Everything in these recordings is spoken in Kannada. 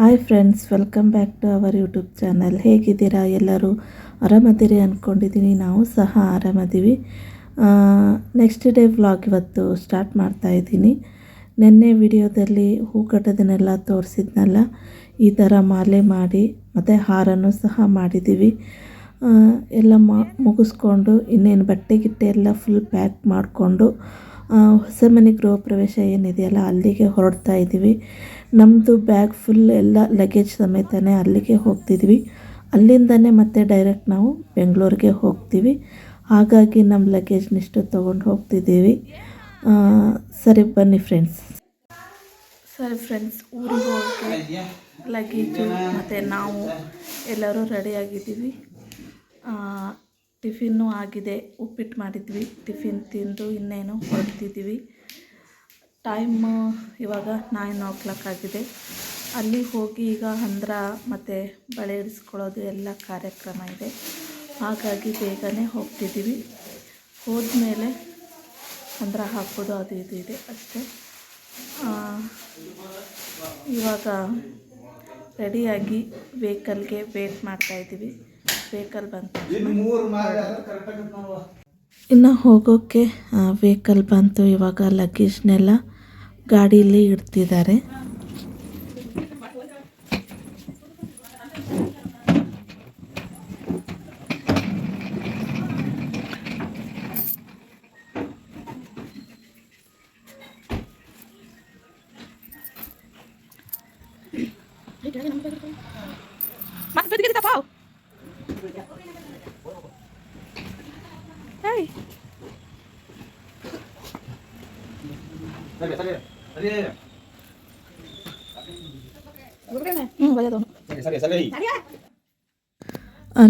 Hi friends, welcome back to our YouTube channel. ಹೇಗಿದ್ದೀರಾ ಎಲ್ಲರೂ? ಆರಾಮದಿರಿ ಅಂದ್ಕೊಂಡಿದ್ದೀನಿ ನಾವು ಸಹ ಆರಾಮದೀವಿ. ನೆಕ್ಸ್ಟ್ ಡೇ ವ್ಲಾಗ್ ಇವತ್ತು ಸ್ಟಾರ್ಟ್ ಮಾಡ್ತಾ ಇದ್ದೀನಿ. ನಿನ್ನೆ ವಿಡಿಯೋದಲ್ಲಿ ಹೂ ಕಟ್ಟೋದನ್ನೆಲ್ಲ ತೋರಿಸಿದ್ನಲ್ಲ, ಈ ಥರ ಮಾಲೆ ಮಾಡಿ, ಮತ್ತು ಹಾರನೂ ಸಹ ಮಾಡಿದ್ದೀವಿ. ಎಲ್ಲ ಮುಗಿಸ್ಕೊಂಡು, ಇನ್ನೇನು ಬಟ್ಟೆ ಗಿಟ್ಟೆ ಎಲ್ಲ ಫುಲ್ ಪ್ಯಾಕ್ ಮಾಡಿಕೊಂಡು ಹೊಸ ಮನೆ ಗೃಹ ಪ್ರವೇಶ ಏನಿದೆಯಲ್ಲ, ಅಲ್ಲಿಗೆ ಹೊರಡ್ತಾ ಇದ್ದೀವಿ. ನಮ್ಮದು ಬ್ಯಾಗ್ ಫುಲ್ ಎಲ್ಲ ಲಗೇಜ್ ಸಮೇತನೇ ಅಲ್ಲಿಗೆ ಹೋಗ್ತಿದ್ವಿ. ಅಲ್ಲಿಂದನೇ ಮತ್ತೆ ಡೈರೆಕ್ಟ್ ನಾವು ಬೆಂಗಳೂರಿಗೆ ಹೋಗ್ತೀವಿ. ಹಾಗಾಗಿ ನಮ್ಮ ಲಗೇಜ್ನಿಷ್ಟು ತೊಗೊಂಡು ಹೋಗ್ತಿದ್ದೀವಿ. ಸರಿ ಬನ್ನಿ ಫ್ರೆಂಡ್ಸ್ ಸರಿ ಫ್ರೆಂಡ್ಸ್ ಊರಿಗೆ ಹೋಗಿ ಲಗೇಜು ಮತ್ತು ನಾವು ಎಲ್ಲರೂ ರೆಡಿಯಾಗಿದ್ದೀವಿ ಟಿಫಿನ್ನು ಆಗಿದೆ, ಉಪ್ಪಿಟ್ಟು ಮಾಡಿದ್ವಿ. ಟಿಫಿನ್ ತಿಂದು ಇನ್ನೇನು ಹೊರಡ್ತಿದ್ದೀವಿ. ಟೈಮ್ ಇವಾಗ ನೈನ್ ಓ ಕ್ಲಾಕ್ ಆಗಿದೆ. ಅಲ್ಲಿ ಹೋಗಿ ಈಗ ಹಂದ್ರ ಮತ್ತು ಬಳೆ ಇಡಿಸ್ಕೊಳ್ಳೋದು ಎಲ್ಲ ಕಾರ್ಯಕ್ರಮ ಇದೆ. ಹಾಗಾಗಿ ಬೇಗನೆ ಹೋಗ್ತಿದ್ದೀವಿ. ಹೋದ್ಮೇಲೆ ಹಂದ್ರ ಹಾಕೋದು ಅದು ಇದು ಇದೆ ಅಷ್ಟೇ. ಇವಾಗ ರೆಡಿಯಾಗಿ ವೆಹಿಕಲ್ಗೆ ವೇಟ್ ಮಾಡ್ತಾಯಿದ್ದೀವಿ ವೆಹಿಕಲ್ ಬಂತು ಇನ್ನು ಹೋಗೋಕ್ಕೆ ವೆಹಿಕಲ್ ಬಂತು ಇವಾಗ ಲಗೇಜ್ನೆಲ್ಲ ಗಾಡೀಲಿ ಇಡ್ತಿದ್ದಾರೆ.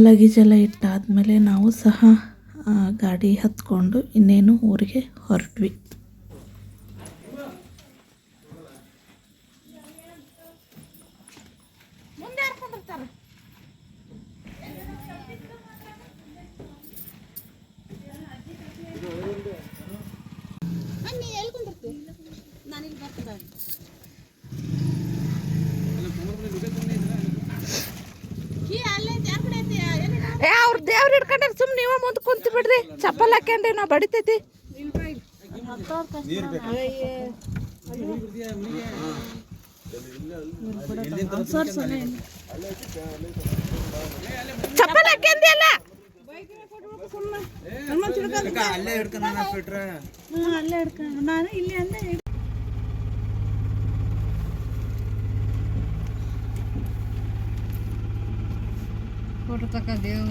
ಲಗೇಜ್ ಎಲ್ಲ ಇಟ್ಟಾದಮೇಲೆ ನಾವು ಸಹ ಗಾಡಿ ಹತ್ಕೊಂಡು ಇನ್ನೇನು ಊರಿಗೆ ಹೊರಟ್ವಿ. ಏ ಅವ್ರ ದೇವ್ರ ಹಿಡ್ಕೊಂಡ್ರೆ ಸುಮ್ಮನೆ ನೀವ ಮುಂದೆ ಕುಂತು ಬಿಡ್ರಿ. ಚಪ್ಪಲ್ ಹಾಕ್ಯಂಡ್ರಿ ನಾವು ಬಡಿತೈತಿ. ಚಪ್ಪಲ್ ಹಾಕ್ಯಂದಿ ಅಲ್ಲ ಅಲ್ಲೇ ಇಲ್ಲಿ ಬಿಟ್ರೆ ಫೋಟೋ ದೇವ್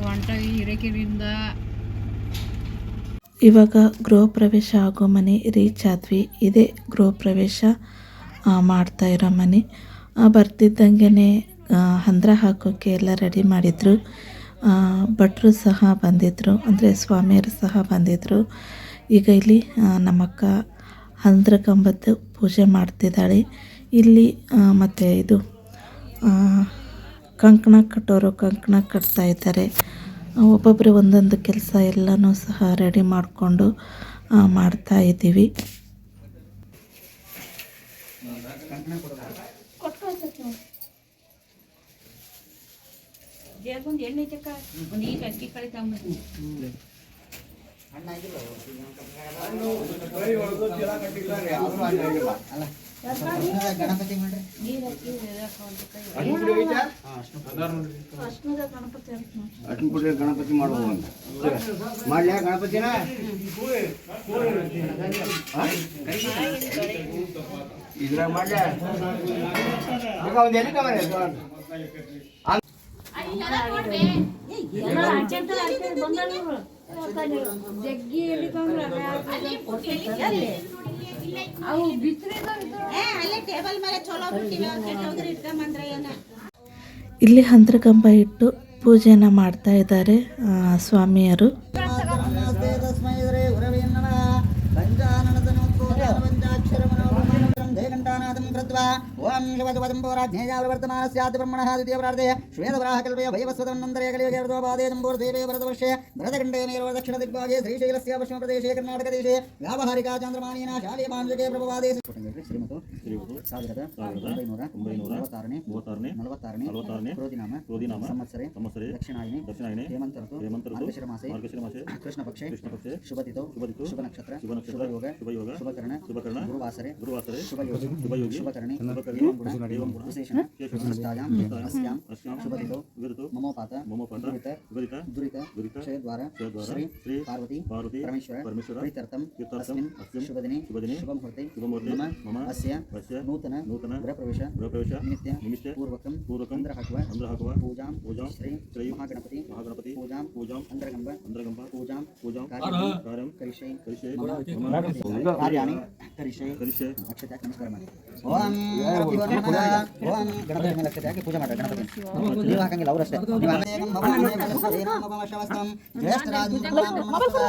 ಇವಾಗ ಗೃಹ ಪ್ರವೇಶ ಆಗೋ ಮನೆ ರೀಚ್ ಆದ್ವಿ. ಇದೇ ಗೃಹ ಪ್ರವೇಶ ಮಾಡ್ತಾ ಇರೋ ಮನೆ. ಬರ್ತಿದ್ದಂಗೆ ಹಂದ್ರ ಹಾಕೋಕ್ಕೆ ಎಲ್ಲ ರೆಡಿ ಮಾಡಿದರು. ಭಟ್ರು ಸಹ ಬಂದಿದ್ದರು ಅಂದರೆ ಸ್ವಾಮಿಯರು ಸಹ ಬಂದಿದ್ದರು ಈಗ ಇಲ್ಲಿ ನಮ್ಮಕ್ಕ ಹಂದ್ರ ಕಂಬದ್ದು ಪೂಜೆ ಮಾಡ್ತಿದ್ದಾಳೆ. ಇಲ್ಲಿ ಮತ್ತು ಇದು ಕಂಕಣ ಕಟ್ಟೋರು ಕಂಕಣ ಕಟ್ತಾ ಇದ್ದಾರೆ. ಒಬ್ಬೊಬ್ಬರು ಒಂದೊಂದು ಕೆಲಸ ಎಲ್ಲನೂ ಸಹ ರೆಡಿ ಮಾಡಿಕೊಂಡು ಮಾಡ್ತಾ ಇದ್ದೀವಿ. ಒಂದು ಗಣಪತಿ ಮಾಡ್ರಿ ಗಣಪತಿ ಮಾಡುವ ಮಾಡ್ಲ ಗಣಪತಿನ ಇದ್ರಾಗ ಮಾಡ್ಲ್ಯಾ ಈಗ ಒಂದ್ ಎಲ್ಲಿ ಅವು ಬಿತ್ತನೆ ಇಲ್ಲಿ ಹಂದ್ರಗಂಬ ಇಟ್ಟು ಪೂಜೆನ ಮಾಡ್ತಾ ಇದ್ದಾರೆ ಆ, ಸ್ವಾಮಿಯರು. ಘಂಟಾನಾದಂ ಕೃತ್ವ भूत्वा ओम शिवजुवदम्बोराज्ञेयावर्तमानस्यात् ब्रह्मणः द्वितीयप्रार्थे श्वेतवराह कल्पय भयवस्वतमनन्तरे कलियुगे वृतोपादे जम्बोर्देवे भरतवर्षे भरतखण्डे मेरव दक्षिणदिग्भागे श्रीशैलस्य पश्चिमप्रदेशे कर्णाटकदेशे व्यावहारिका चान्द्रमाणीना शालीयमांशके प्रभवादे ಶ್ರೀಮತು ಸಾವಿರದ ಒಂಬೈನೂರ ಮೂವತ್ತಾರನೇ ಮೂವತ್ತಾರನೇ ನಲವತ್ತಾರನೇ ನಲವತ್ತಾರನೇ ಕ್ರೋಧಿನಾಮ ಕ್ರೋಧಿನಾಮ ಸಂವತ್ಸರೆ ಸಂವತ್ಸರೆ ದಕ್ಷಿಣಾಯನೆ ದಕ್ಷಿಣಾಯನೆ ಹೇಮಂತ ಋತು ಹೇಮಂತ ಋತು ಮಾರ್ಗಶಿರ ಮಾಸೆ ಮಾರ್ಗಶಿರ ಮಾಸೆ ಕೃಷ್ಣ ಪಕ್ಷೆ ಕೃಷ್ಣ ಪಕ್ಷೆ ಶುಭತಿಥೌ ಶುಭತಿಥೌ ಶುಭ ನಕ್ಷತ್ರ ಶುಭ ನಕ್ಷತ್ರ ಶುಭಯೋಗ ಶುಭಯೋಗ ಶುಭಕರಣ ಶುಭಕರಣ ಗುರುವಾಸರೆ ಗುರುವಾಸರೆ ಶುಭಯೋಗಿ ಶುಭಯೋಗಿ ಶುಭಕರಣೆ ममोपात। दुरित। दुरित क्षयद्वार। श्री श्री पार्वती। पार्वती। परमेश्वर। परमेश्वर। प्रीत्यर्थम अस्मिन्। शुभदिने। शुभदिने। शुभमुहूर्ते। शुभमुहूर्ते। मम अस्य अस्य नूतन नूतन गृहप्रवेश। गृहप्रवेश। नित्य निमित्त पूर्वकं पूर्वकं अन्द्रहक्व अन्द्रहक्व पूजां पूजां। श्री श्री महागणपति। महागणपति। पूजां पूजां। अन्द्रगम्ब अन्द्रगम्ब पूजां पूजां। कार्यं कार्यं करिष्ये। करिष्ये। कार्याणि करिष्ये। करिष्ये। अक्षता नमस्कारः ಹಾಕುವ ಪೂಜಾಂ ಪೂಜಾಂ ಶ್ರೀ ಶ್ರೀ ಮಹಾಗಣಪತಿ ಮಹಾಗಣಪತಿ ಪೂಜಾಂ ಪೂಜಾಂ ಅಂತರಗಂಬ ಅಂದ್ರಗಂಬ ಪೂಜಾಂ ಪೂಜಾಂ ಕಾರ್ಯಂ ಕಾರ್ಯಂ ಕರಿಷೈ ಕರಿಷೆ ಮಮ ಮಮ ಕಾರ್ಯಾಣಿ ಕರಿಷೈ ಕರಿಷೆ ಅಕ್ಷತೆ ಹಾಕಿ ನಮಸ್ಕಾರ ಮಾಡಿ ಓಂ ಗಣಪತಿಯೋ ನಮಃ ಓಂ ಗಣಪತಿ ಮೇಲೆ ಅಕ್ಷತೆ ಹಾಕಿ ಪೂಜೆ ಮಾಡಿ ಗಣಪತಿ ನೀವು ಹಾಕಂಗಿಲ್ಲ ಅವರಷ್ಟೇ ನೀವು ಅನೇಕಂ ಭವಾನೇಕಂ ಸದೇನಾಂ ಭವಮಶವಸ್ತಂ ಜ್ಯೇಷ್ಠರಾಜಂ ಬ್ರಹ್ಮಣಸ್ಪದ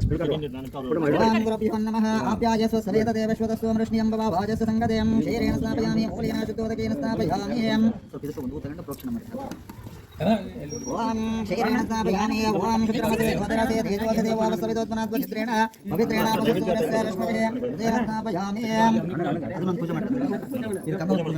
ఆప్యాయస్వరేతదేవశ్వతస్వమృష్ణియంబవాజస్ సంగదేయం శరీరేణ స్థాపయామి మూలేన శుద్ధోదకేన స్థాపయామి ఓం శరీరేణ స్థాపయామి ఓం శుక్రమతే భద్రతే దేవోదదేవోపసవిదోత్మనాత్ చిత్రేణ పవిత్రేణ పవిత్రేణ లక్ష్మణే దేవ స్థాపయామి ఇది కమల పూజ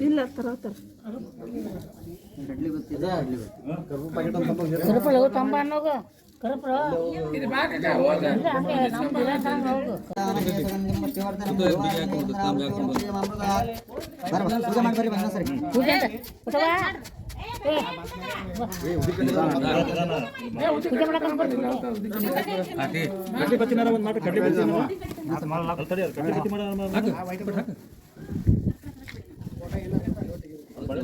ಇಲ್ಲ ತರತಾರ ಕರುಪಳು ತಂಬ ಕಡ್ಲಿ ಬತ್ತಿನಾರ ಒಂದು ಮಾತು ಕಡ್ಲಿ ಬತ್ತಿ ಅಲ್ಲಿ ತಡಿ ಅದು ಕಡ್ಲಿ ಬತ್ತಿ ಮಾಡ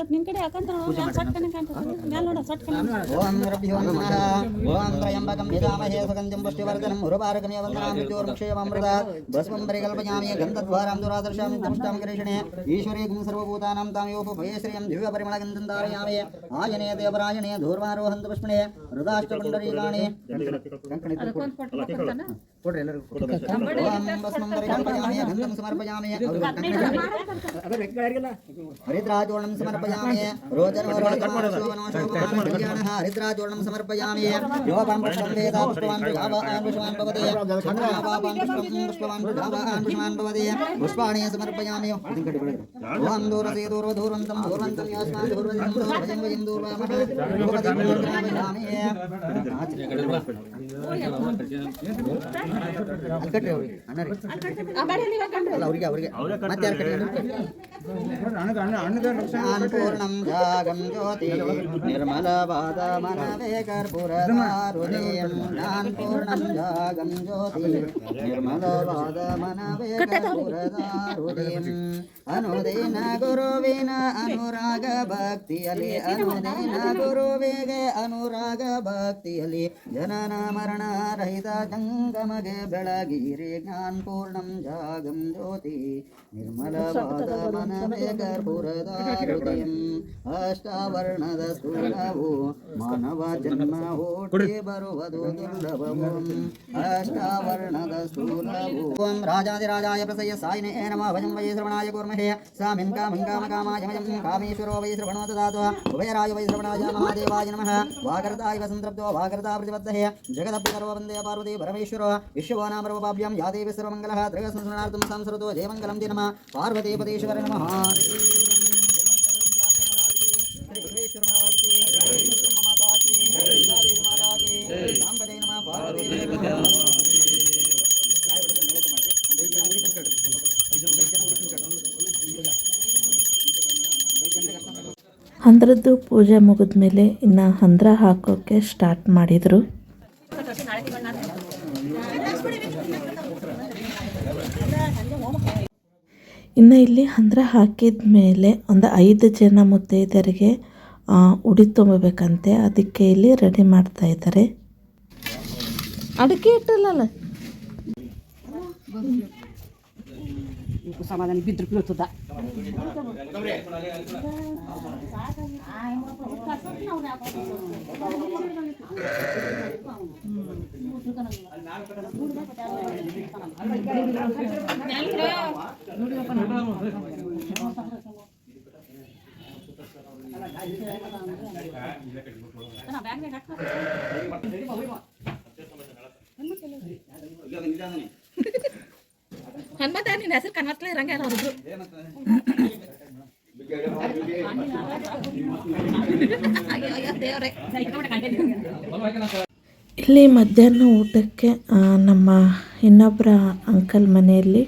ಸ್ವಲ್ಪ ನಿಮ್ ಕಡೆ ಯಾಕಂತ ಓಂ ನಮಃ. ಓಂ ತ್ರಯಂಬಕಂ ಯಜಾಮಹೇ ಸುಗಂಧಿಂ ಪುಷ್ಟಿವರ್ಧನಂ ಉರುಪಾರಕಮೇ ವಂದನಾಂ ಮೃತ್ಯೋರ್ಮುಕ್ಷೇಮಮೃತ ಭಸ್ಮಂ ಪರಿಕಲ್ಪಯಾಮಿ ಗಂಧದ್ವಾರಾಂ ದುರಾದರ್ಶಾಮಿ ತಮಷ್ಟಾಂ ಗರೇಷಣೆ ಈಶ್ವರೇಕಂ ಸರ್ವಭೂತಾನಾಂ ತಾಂ ಯೋಪು ಭಯಶ್ರಿಯಂ ದಿವ್ಯ ಪರಿಮಳಗಂಧಂ ಧಾರಯಾಮಿ. ಆಯನೇ ದೇವರಾಯಣೇ ಧೂರ್ವಾರೋಹಂತ ಪುಷ್ಪಣೇ ಹೃದಾಷ್ಟ ಪುಂಡರೀಕಾಣಿ ಇತ್ತು ಕೊಡು. ಅದಕ್ಕೊಂದು ಕೊಟ್ಟು ಕೊಡ್ತಾನ ಕೊಡ್ರಿ ಎಲ್ಲರಿಗೂ ಓಂ ಭಸ್ಮಂ ಪರಿಕಲ್ಪಯಾಮಿ ಗಂಧಂ ಸಮರ್ಪಯಾಮಿ ಅವ್ರಿಗೆ ಕಂಕಣ ಇಡು. ಹರಿದ್ರಾಚೂರ್ಣಂ ಸಮರ್ಪಯಾಮಿ ರೋಚನೋ ರೋಚನೋ ಶೋಭನೋ ಕಲ್ಯಾಣಃ ಹರಿದ್ರಾಚೂರ್ಣಂ ಸಮರ್ಪಯಾಮಿ ಯೋಪಾಂ ಪುಷ್ಪಂ ವೇದ ಪುಷ್ಪವಾನ್ ಪ್ರಜಾವಾನ್ ಪುಷ್ಪವಾನ್ ಭವತಿ ಚಂದ್ರಮಾಪಾಂ ಪುಷ್ಪಂ ಪುಷ್ಪವಾನ್ ಪ್ರಜಾವಾನ್ ಪುಷ್ಪವಾನ್ ಭವತಿ ಪುಷ್ಪಾಣಿ ಸಮರ್ಪಯಾಮಿ ಇದನ್ನ ಕಟ್ಟಿ ಬಿಡಿದ್ರು. ಓಂ ದೂರಸೇ ದೂರೋ ದೂರಂತಂ ದೂರ್ವಂತಂ ಯಾಸ್ಮಾನ್ ದೂರ್ವದಿಂ ದೂರ್ವದಿಂ ವಜಿಂ ದೂರ್ವಾಮಃ ಭವತಿ ಪ್ರಜಾವಾಮಿ ಅಲ್ಲಿ ಕಟ್ರಿ ಅವ್ರಿಗೆ ಅವ್ರಿಗೆ. ಅವ್ರಿಗೆ ಮತ್ತೆ ಯಾರು ಕಟ್ಟಿ ಪೂರ್ಣಂ ಜಾಗಂ ಜ್ಯೋತಿ ನಿರ್ಮಲವಾದ ಮನವೇ ಕರ್ಪೂರದಾರುಣೀಯಂ ನಾನ್ ಪೂರ್ಣಂ ಜಾಗಂ ಜ್ಯೋತಿ ನಿರ್ಮಲವಾದ ಮನವೇ ಕರ್ಪೂರದಾರುಣೀಯಂ ಅನುದಿನ ಗುರುವಿನ ಅನುರಾಗ ಭಕ್ತಿಯಲ್ಲಿ ಅನುದಿನ ಗುರುವಿಗೆ ಅನುರಾಗ ಭಕ್ತಿಯಲ್ಲಿ ಜನನ ಮರಣ ರಹಿತ ಜಂಗಮ ನಮಗೆ ಬೆಳಗಿರಿ ಜ್ಞಾನ ಪೂರ್ಣಂ ಜಾಗಂ ಜ್ಯೋತಿ ನಿರ್ಮಲವಾದ ಮನವೇ ಕರ್ಪೂರದ ಹೃದಯಂ ಅಷ್ಟಾವರ್ಣದ ಸ್ಥೂಲವು ಮಾನವ ಜನ್ಮ ಹುಟ್ಟಿ ಬರುವುದು ದುರ್ಲಭವು ಅಷ್ಟಾವರ್ಣದ ಸ್ಥೂಲವು ಓಂ ರಾಜಾದಿರಾಜಾಯ ಪ್ರಸಯ್ಯ ಸಾಯಿನೇ ನಮಃ ಭಜಂ ವೈ ಶ್ರವಣಾಯ ಕೂರ್ಮಹೇ ಸಾಮಿನ್ ಕಾಮಂ ಕಾಮ ಕಾಮಾಯ ಮಯಂ ಕಾಮೇಶ್ವರೋ ವೈ ಶ್ರವಣೋ ದದಾತು ಉಭಯರಾಯ ವೈ ಶ್ರವಣಾಯ ಮಹಾದೇವಾಯ ನಮಃ ವಾಗರ್ತಾಯ ಸಂತೃಪ್ತೋ ವಾಗರ್ತಾ ಪ್ರತಿಬದ್ಧೇ ಜಗದಪ್ಪಿತರೋ ವಂದೇ ಪಾರ್ವತಿ ಪರಮೇಶ್ವರೋ ವಿಶ್ವೋ ನಾಮ ರೂಪಾಭ್ಯಾಂ ಯಾ ದೇವಿ ಸರ್ವಮಂಗಲಃ ತ್ರಯ ಸಂಸ್ಮರಣಾರ್ಥಂ ಸಂಸೃತೋ ಜಯಮಂಗಲಂ ಜೈ ನಮಃ ಪಾರ್ವತಿ ಪದೇ ನಮಃ. ಹಂದ್ರದ್ದು ಪೂಜೆ ಮುಗಿದ್ಮೇಲೆ ಇನ್ನು ಹಂದ್ರ ಹಾಕೋಕೆ ಸ್ಟಾರ್ಟ್ ಮಾಡಿದರು. ಇನ್ನು ಇಲ್ಲಿ ಹಂದ್ರ ಹಾಕಿದ ಮೇಲೆ ಒಂದು ಐದು ಜನ ಮುತ್ತೈದೆಯರಿಗೆ ಉಡಿ ತುಂಬಬೇಕಂತೆ ಅದಕ್ಕೆ ಇಲ್ಲಿ ರೆಡಿ ಮಾಡ್ತಾ ಇದ್ದಾರೆ ಅಡಿಕೆ ಇಟ್ಟಲ್ಲ ibu sama dan bintur pilot tuh Hanumantha ನಿನ್ನ ಹೆಸರು ಇರಂಗೆ ಇಲ್ಲಿ ಮಧ್ಯಾಹ್ನ ಊಟಕ್ಕೆ ನಮ್ಮ ಇನ್ನೊಬ್ಬರ ಅಂಕಲ್ ಮನೆಯಲ್ಲಿ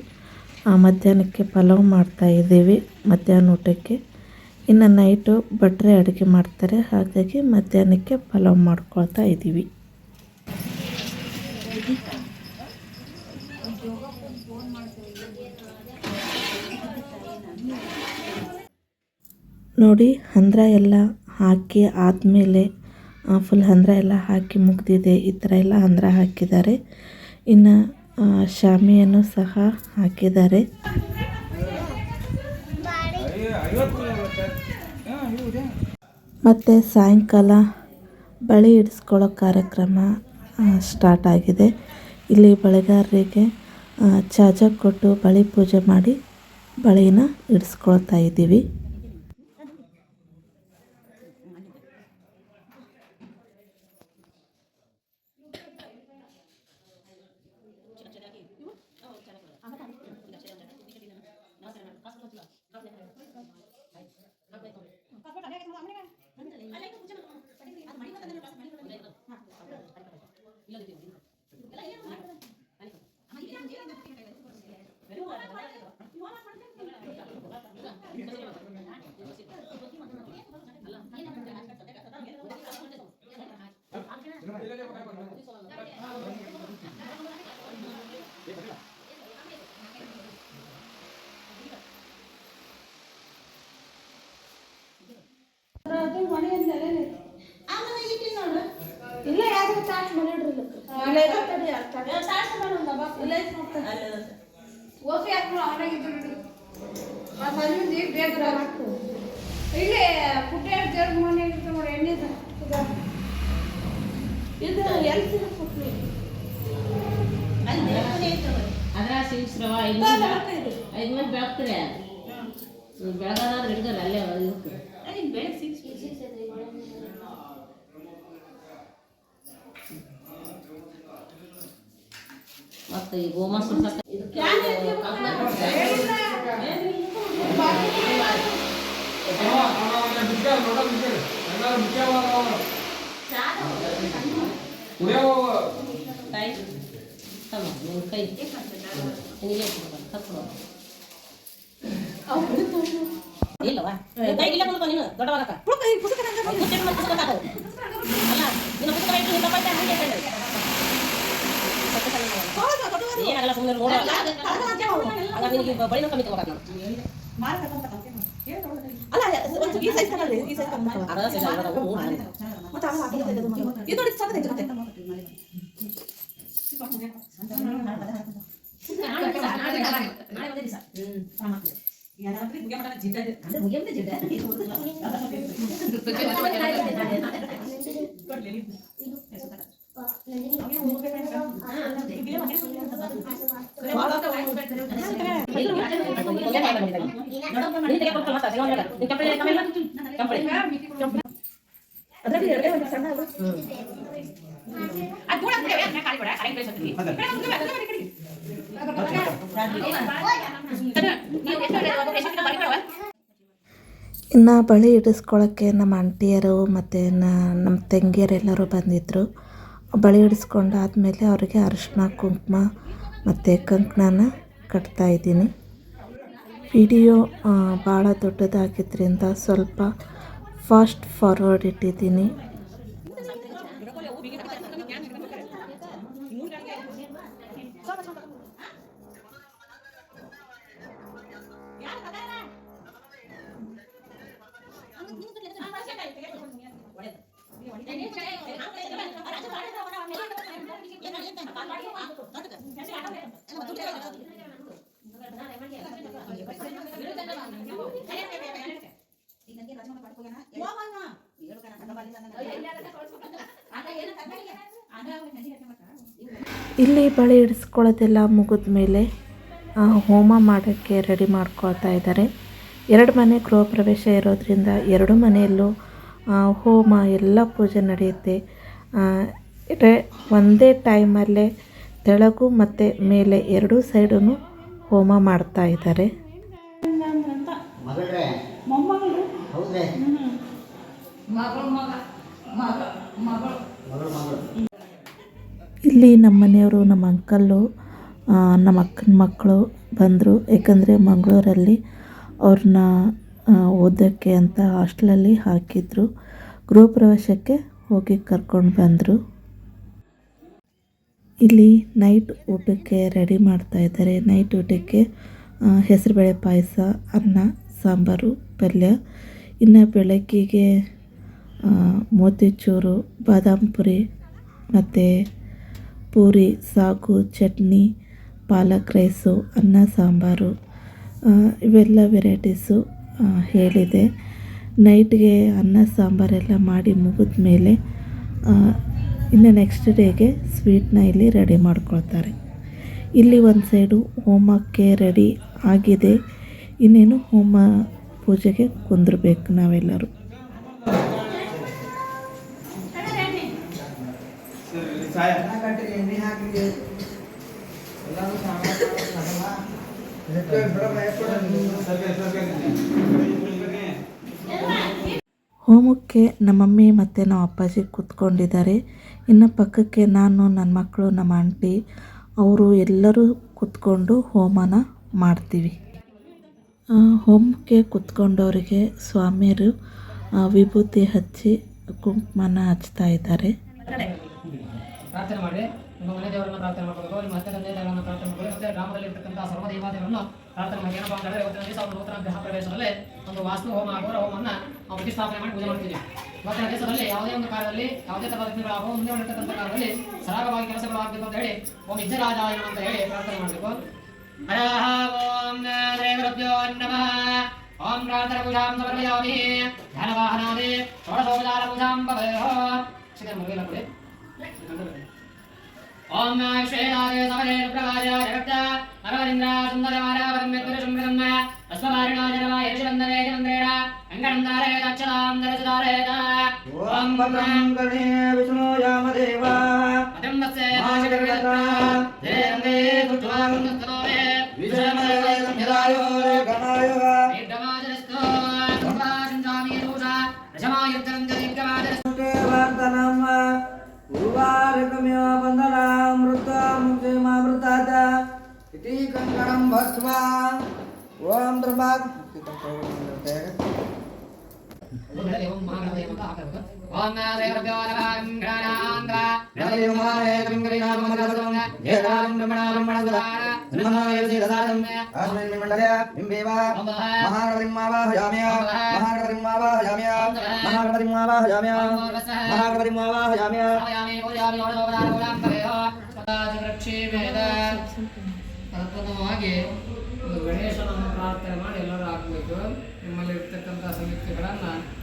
ಮಧ್ಯಾಹ್ನಕ್ಕೆ ಪಲಾವ್ ಮಾಡ್ತಾ ಇದ್ದೀವಿ, ಮಧ್ಯಾಹ್ನ ಊಟಕ್ಕೆ. ಇನ್ನು ನೈಟು ಭಟ್ರೆ ಅಡುಗೆ ಮಾಡ್ತಾರೆ, ಹಾಗಾಗಿ ಮಧ್ಯಾಹ್ನಕ್ಕೆ ಪಲಾವ್ ಮಾಡ್ಕೊಳ್ತಾ ಇದ್ದೀವಿ. ನೋಡಿ, ಹಂದ್ರ ಎಲ್ಲ ಹಾಕಿ ಆದಮೇಲೆ ಫುಲ್ ಹಂದ್ರ ಎಲ್ಲ ಹಾಕಿ ಮುಗ್ದಿದೆ. ಈ ಥರ ಎಲ್ಲ ಹಂದ್ರ ಹಾಕಿದ್ದಾರೆ. ಇನ್ನು ಶಾಮಿಯನ್ನು ಸಹ ಹಾಕಿದ್ದಾರೆ. ಮತ್ತು ಸಾಯಂಕಾಲ ಬಳೆ ಇಡಿಸ್ಕೊಳ್ಳೋ ಕಾರ್ಯಕ್ರಮ ಸ್ಟಾರ್ಟ್ ಆಗಿದೆ. ಇಲ್ಲಿ ಬಳೆಗಾರರಿಗೆ ಚಾಜಾ ಕೊಟ್ಟು ಬಳೆ ಪೂಜೆ ಮಾಡಿ ಬಳೆಯನ್ನು ಇಡಿಸ್ಕೊಳ್ತಾ ಇದ್ದೀವಿ. ಇಲ್ಲ ಯಾವ್ದು ಚಾಟ್ ಮಾಡಿಡ್ರಿ ಓಕೆ ಹಾಕ್ಬಿಡು ಅವನಾಗಿದ್ದು ಸಂಜೆ ಬೇಗ ಹಾಕು. ಇಲ್ಲಿ ಪುಟ್ಟ ದೇವ್ರ ಮನೆ ಇರುತ್ತೆ ನೋಡಿ ಎಣ್ಣೆದು. ಇದು. ಎಲ್ಲಿ ಸಿಗುತ್ತೆ ಅದ್ರ ಶಿವಶ್ರವ ಐದು ಐದು ಮಂದಿ ಬೆಳಗ್ತಾರೆ ಬೆಳಗಾದ್ರೆ ಹಿಡ್ದಲ್ಲ ಅಲ್ಲೇ ಇದಕ್ಕೆ ಮತ್ತೆ ಈ ಗೋಮ ಸುಡ್ಸಕ್ಕ ಇದಕ್ಕೆ ಕೈ ತಮ್ಮ ನಿನ್ನ ಕೈ ನಿನಗೆ ಕರ್ಕೊಂಡು ಇಲ್ಲವಾ ಕೈ ಇಲ್ಲ ನೀನು. ದೊಡ್ಡವಾಗಕ್ಕ. ಅಲ್ಲ ನಿನ್ನ ಪುಸ್ತಕ ಇಟ್ಟು ಪಲ್ಯ ಹಂಗೆ ಏನ್ ಆಗಲ್ಲ ಸುಮ್ಮನೆ ನೋಡ ಹಂಗ ನಿನಗೆ ಬಳಿನ ಕಮ್ಮಿ ತಗೋಬೇಕು ಅಲ್ಲ ಒಂದು ಈ ಸೈಜ್ ತಗೊಳ್ಳಿ ಈ ಸೈಜ್ ತಗೊಂಡು ಮತ್ತೆ ಆಮೇಲೆ ಹಾಕಿ ಇದು ನೋಡಿ ಚಂದ ಐತೆ ಮತ್ತೆ ಜಿಡ್ಡ ಇನ್ನು ಬಳಿ ಇಡಿಸ್ಕೊಳ್ಳೋಕ್ಕೆ ನಮ್ಮ ಆಂಟಿಯರು ಮತ್ತು ನಮ್ಮ ತಂಗಿಯರೆಲ್ಲರೂ ಬಂದಿದ್ದರು ಬಳಿ ಇಡಿಸ್ಕೊಂಡಾದ್ಮೇಲೆ ಅವರಿಗೆ ಅರಿಶಿನ ಕುಂಕುಮ ಮತ್ತು ಕಂಕಣನ ಕಟ್ತಾ ಇದ್ದೀನಿ. ವಿಡಿಯೋ ಭಾಳ ದೊಡ್ಡದಾಗಿದ್ದರಿಂದ ಸ್ವಲ್ಪ ಫಾಸ್ಟ್ ಫಾರ್ವರ್ಡ್ ಇಟ್ಟಿದ್ದೀನಿ. ಇಲ್ಲಿ ಬಳೆ ಇಡಿಸ್ಕೊಳ್ಳೋದೆಲ್ಲ ಮುಗಿದ ಮೇಲೆ ಹೋಮ ಮಾಡೋಕ್ಕೆ ರೆಡಿ ಮಾಡ್ಕೊಳ್ತಾ ಇದ್ದಾರೆ. ಎರಡು ಮನೆ ಗೃಹ ಪ್ರವೇಶ ಇರೋದ್ರಿಂದ ಎರಡು ಮನೆಯಲ್ಲೂ ಹೋಮ ಎಲ್ಲ ಪೂಜೆ ನಡೆಯುತ್ತೆ. ಒಂದೇ ಟೈಮಲ್ಲೇ ತೆಳಗು ಮತ್ತು ಮೇಲೆ ಎರಡೂ ಸೈಡೂ ಹೋಮ ಮಾಡ್ತಾ ಇದ್ದಾರೆ. ಮಗಳು. ಮಗ. ಮಗಳು ಮಗಳು. ಇಲ್ಲಿ ನಮ್ಮ ಮನೆಯವರು, ನಮ್ಮ ಅಂಕಲ್ಲು ನಮ್ಮ ಅಕ್ಕನ ಮಕ್ಕಳು ಬಂದರು. ಏಕೆಂದರೆ ಮಂಗಳೂರಲ್ಲಿ ಅವ್ರನ್ನ ಓದೋಕ್ಕೆ ಅಂತ ಹಾಸ್ಟ್ಲಲ್ಲಿ ಹಾಕಿದ್ರು. ಗೃಹ ಪ್ರವೇಶಕ್ಕೆ ಹೋಗಿ ಕರ್ಕೊಂಡು ಬಂದರು. ಇಲ್ಲಿ ನೈಟ್ ಊಟಕ್ಕೆ ರೆಡಿ ಮಾಡ್ತಾ ಇದ್ದಾರೆ. ನೈಟ್ ಊಟಕ್ಕೆ ಹೆಸರುಬೇಳೆ ಪಾಯಸ, ಅನ್ನ, ಸಾಂಬಾರು, ಪಲ್ಯ. ಇನ್ನು ಬೆಳಗ್ಗೆಗೆ ಮೋತಿಚೂರು, ಬಾದಾಮ್ ಪುರಿ ಮತ್ತು ಪೂರಿ, ಸಾಗು, ಚಟ್ನಿ, ಪಾಲಕ್ ರೈಸು, ಅನ್ನ, ಸಾಂಬಾರು ಇವೆಲ್ಲ ವೆರೈಟೀಸು ಹೇಳಿದೆ. ನೈಟ್ಗೆ ಅನ್ನ ಸಾಂಬಾರೆಲ್ಲ ಮಾಡಿ ಮುಗಿದ ಮೇಲೆ ಇನ್ನು ನೆಕ್ಸ್ಟ್ ಡೇಗೆ ಸ್ವೀಟ್ನ ಇಲ್ಲಿ ರೆಡಿ ಮಾಡ್ಕೊಳ್ತಾರೆ. ಇಲ್ಲಿ ಒಂದು ಸೈಡು ಹೋಮಕ್ಕೆ ರೆಡಿ ಆಗಿದೆ. ಇನ್ನೇನು ಹೋಮ ಪೂಜೆಗೆ ಕುಂದಿರ್ಬೇಕು ನಾವೆಲ್ಲರೂ. ಹೋಮಕ್ಕೆ ನಮ್ಮಮ್ಮಿ ಮತ್ತು ನಮ್ಮ ಅಪ್ಪಾಜಿ ಕೂತ್ಕೊಂಡಿದ್ದಾರೆ. ಇನ್ನು ಪಕ್ಕಕ್ಕೆ ನಾನು ನನ್ನ ಮಕ್ಕಳು ನಮ್ಮ ಆಂಟಿ, ಅವರು ಎಲ್ಲರೂ ಕೂತ್ಕೊಂಡು ಹೋಮನ ಮಾಡ್ತೀವಿ. ಹೋಮಕ್ಕೆ ಕೂತ್ಕೊಂಡವರಿಗೆ ಸ್ವಾಮಿಯರು ವಿಭೂತಿ ಹಚ್ಚಿ ಕುಂಕುಮನ ಹಚ್ತಾ ಇದ್ದಾರೆ. ನಿಮ್ಮ ಮನೆ ದೇವರನ್ನು ಪ್ರಾರ್ಥನೆ ಮಾಡಬೇಕು ನಿಮ್ಮ ಹತ್ತಿರ ತಂದೆ ದೇವರನ್ನು ಪ್ರಾರ್ಥನೆ ಮಾಡಬೇಕು ಮತ್ತೆ ಗ್ರಾಮದಲ್ಲಿ ಇರ್ತಕ್ಕಂಥ ಸರ್ವ ದೇವಾದೇವರನ್ನು ಪ್ರಾರ್ಥನೆ ಮಾಡಿ, ಏನಪ್ಪಾ ಅಂತಂದ್ರೆ ಇವತ್ತಿನ ದಿವಸ ಒಂದು ನೂತನ ಗೃಹ ಪ್ರವೇಶದಲ್ಲಿ ಒಂದು ವಾಸ್ತು ಹೋಮ ಅಘೋರ ಹೋಮನ್ನ ನಾವು ಪ್ರತಿಷ್ಠಾಪನೆ ಮಾಡಿ ಪೂಜೆ ಮಾಡ್ತೀವಿ. ಇವತ್ತಿನ ದೇಶದಲ್ಲಿ ಯಾವುದೇ ಒಂದು ಕಾರ್ಯದಲ್ಲಿ ಯಾವುದೇ ಥರದ ವಿಘ್ನಗಳಾಗೋ ಮುಂದೆ ಮಾಡಿರ್ತಕ್ಕಂಥ ಕಾಲದಲ್ಲಿ ಸರಾಗವಾಗಿ ಕೆಲಸಗಳಾಗಬೇಕು ಅಂತ ಹೇಳಿ ಓಂ ವಿದ್ಯರಾಜಾಯ ಅಂತ ಹೇಳಿ ಪ್ರಾರ್ಥನೆ ಮಾಡಬೇಕು. ಓಂ ದೇವರಭ್ಯೋ ನಮಃ. ಓಂ ಪ್ರಾರ್ಥನ ಪೂಜಾಂ ಸಮರ್ಪಯಾಮಿ. ಧ್ಯಾನವಾಹನಾದಿ ಷೋಡಶೋಪಚಾರ ಪೂಜಾಂ ಮುಗಿಲ ಕೊಡಿ. ओम नमः। श्रीनादे समरे प्रभाजा जगत्ता अरविंद्रा सुंदरवारा परमेश्वर सुमृतम अस्मवारिणा जनवा यशवंदने चंद्रेण अंगणंदारे दक्षतां दरसदारे ओम भद्रं गणे विष्णु याम देवा अदम्बसे आशकर्ता जयंदे सुत्वां स्तोमे विजयमय संहितायो गणायो निर्गमाजस्तो कृपां जामी रूजा दशमायुद्धं जनिकमाजस्तो वर्तनम् ಕಂಕಣಂ ಭಸ್ಮ ಓಂ ತ್ರ್ಯಂಬಕ್ ಓಂ ಮಹಾಗಣಪತಿ ಅಂತ ಹಾಕಬೇಕು ಓಂ ದೇವರಭ್ಯೋ ನಮಃ ಗಣಾನಾಂಗ ಆಯಾಮಿ ಓಯಾಮಿ ಓಡೋದಾರ ಓಡಾಂ ಭವೇಹ ಸದಾ ಜಗರಕ್ಷೇ ವೇದ ತತ್ವವಾಗಿ ಒಂದು ಗಣೇಶನನ್ನು ಪ್ರಾರ್ಥನೆ ಮಾಡಿ ಎಲ್ಲರೂ ಹಾಕಬೇಕು ನಿಮ್ಮಲ್ಲಿ ಇರ್ತಕ್ಕಂಥ ಸಮಿತಿಗಳನ್ನು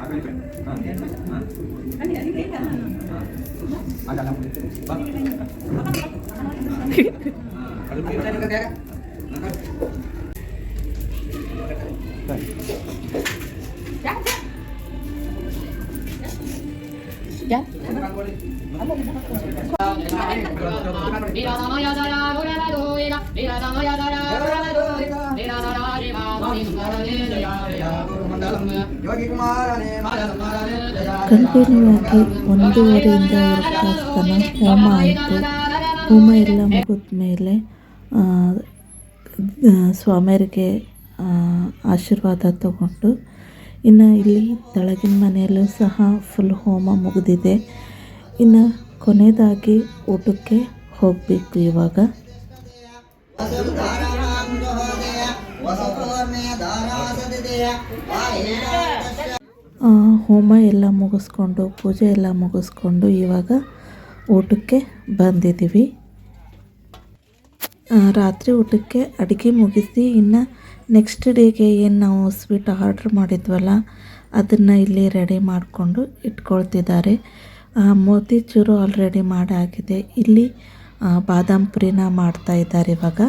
ಪ್ರಸನ್ನಂ ನಮೋ ದತ್ತು ನಿಮ್ಮ ಮಕ್ಕಳು ನೋಡ್ಕೊಂಡು ಅಲ್ಲಿರ್ತಕ್ಕಂಥ ನೀರನ್ನು ಈ ಬೆಳೆಯಿಂದ ಎರಡು ಬಂದ್ಬಿಡಿ. ಕಂಟಿನ್ಯೂ ಆಗಿ ಒಂದೂವರೆಯಿಂದ ಎರಡು ತಾಸು ತನಕ ಹೋಮ ಆಯಿತು. ಹೋಮ ಎಲ್ಲ ಮುಗಿದ ಮೇಲೆ ಸ್ವಾಮಿಯರಿಗೆ ಆಶೀರ್ವಾದ ತಗೊಂಡು ಇನ್ನು ಇಲ್ಲಿ ತೆಳಗಿನ ಮನೆಯಲ್ಲೂ ಸಹ ಫುಲ್ ಹೋಮ ಮುಗಿದಿದೆ. ಇನ್ನು ಕೊನೆಯದಾಗಿ ಊಟಕ್ಕೆ ಹೋಗಬೇಕು ಇವಾಗ. ಹೋಮ ಎಲ್ಲ ಮುಗಿಸ್ಕೊಂಡು, ಪೂಜೆ ಎಲ್ಲ ಮುಗಿಸ್ಕೊಂಡು ಇವಾಗ ಊಟಕ್ಕೆ ಬಂದಿದ್ದೀವಿ. ರಾತ್ರಿ ಊಟಕ್ಕೆ ಅಡುಗೆ ಮುಗಿಸಿ, ಇನ್ನು ನೆಕ್ಸ್ಟ್ ಡೇಗೆ ಏನು ನಾವು ಸ್ವೀಟ್ ಆರ್ಡ್ರ್ ಮಾಡಿದ್ವಲ್ಲ, ಅದನ್ನು ಇಲ್ಲಿ ರೆಡಿ ಮಾಡಿಕೊಂಡು ಇಟ್ಕೊಳ್ತಿದ್ದಾರೆ. ಮೋತಿಚೂರು ಆಲ್ರೆಡಿ ಮಾಡಾಗಿದೆ ಇಲ್ಲಿ ಬಾದಾಮ್ ಪುರಿನ ಮಾಡ್ತಾ ಇದ್ದಾರೆ ಇವಾಗ.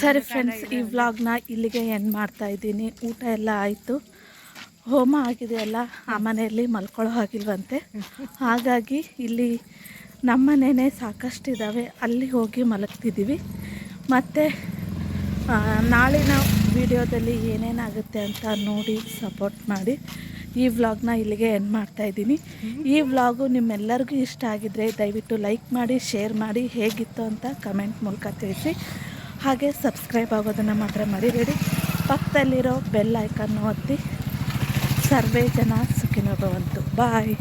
ಸರಿ ಫ್ರೆಂಡ್ಸ್ ಈ ವ್ಲಾಗ್ನ ಇಲ್ಲಿಗೆ ಎಂಡ್ ಮಾಡ್ತಾ ಇದ್ದೀನಿ. ಊಟ ಎಲ್ಲ ಆಯಿತು. ಹೋಮ ಆಗಿದೆಯಲ್ಲ ಆ ಮನೆಯಲ್ಲಿ ಮಲ್ಕೊಳ್ಳೋ ಹಾಗಿಲ್ವಂತೆ. ಹಾಗಾಗಿ ಇಲ್ಲಿ ನಮ್ಮ ಸಾಕಷ್ಟು ಇದ್ದಾವೆ ಅಲ್ಲಿ ಹೋಗಿ ಮಲಗ್ತಿದ್ದೀವಿ ಮತ್ತು ನಾಳಿನ ವಿಡಿಯೋದಲ್ಲಿ ಏನೇನಾಗುತ್ತೆ ಅಂತ ನೋಡಿ ಸಪೋರ್ಟ್ ಮಾಡಿ. ಈ ವ್ಲಾಗ್ನ ಇಲ್ಲಿಗೆ ಎಂಡ್ ಮಾಡ್ತಾ ಇದ್ದೀನಿ. ಈ ವ್ಲಾಗು ನಿಮ್ಮೆಲ್ಲರಿಗೂ ಇಷ್ಟ ಆಗಿದ್ರೆ ದಯವಿಟ್ಟು ಲೈಕ್ ಮಾಡಿ ಶೇರ್ ಮಾಡಿ ಹೇಗಿತ್ತು ಅಂತ ಕಮೆಂಟ್ ಮೂಲಕ ತಿಳಿಸಿ. ಹಾಗೆ ಸಬ್ಸ್ಕ್ರೈಬ್ ಆಗೋದನ್ನು ಮಾತ್ರ ಮರಿಬೇಡಿ. ಪಕ್ಕದಲ್ಲಿರೋ ಬೆಲ್ ಐಕನ್ನು ಒತ್ತಿ ಸರ್ವೇ ಜನ ಸುಖಿನೋ ಭವಂತು ಬಾಯ್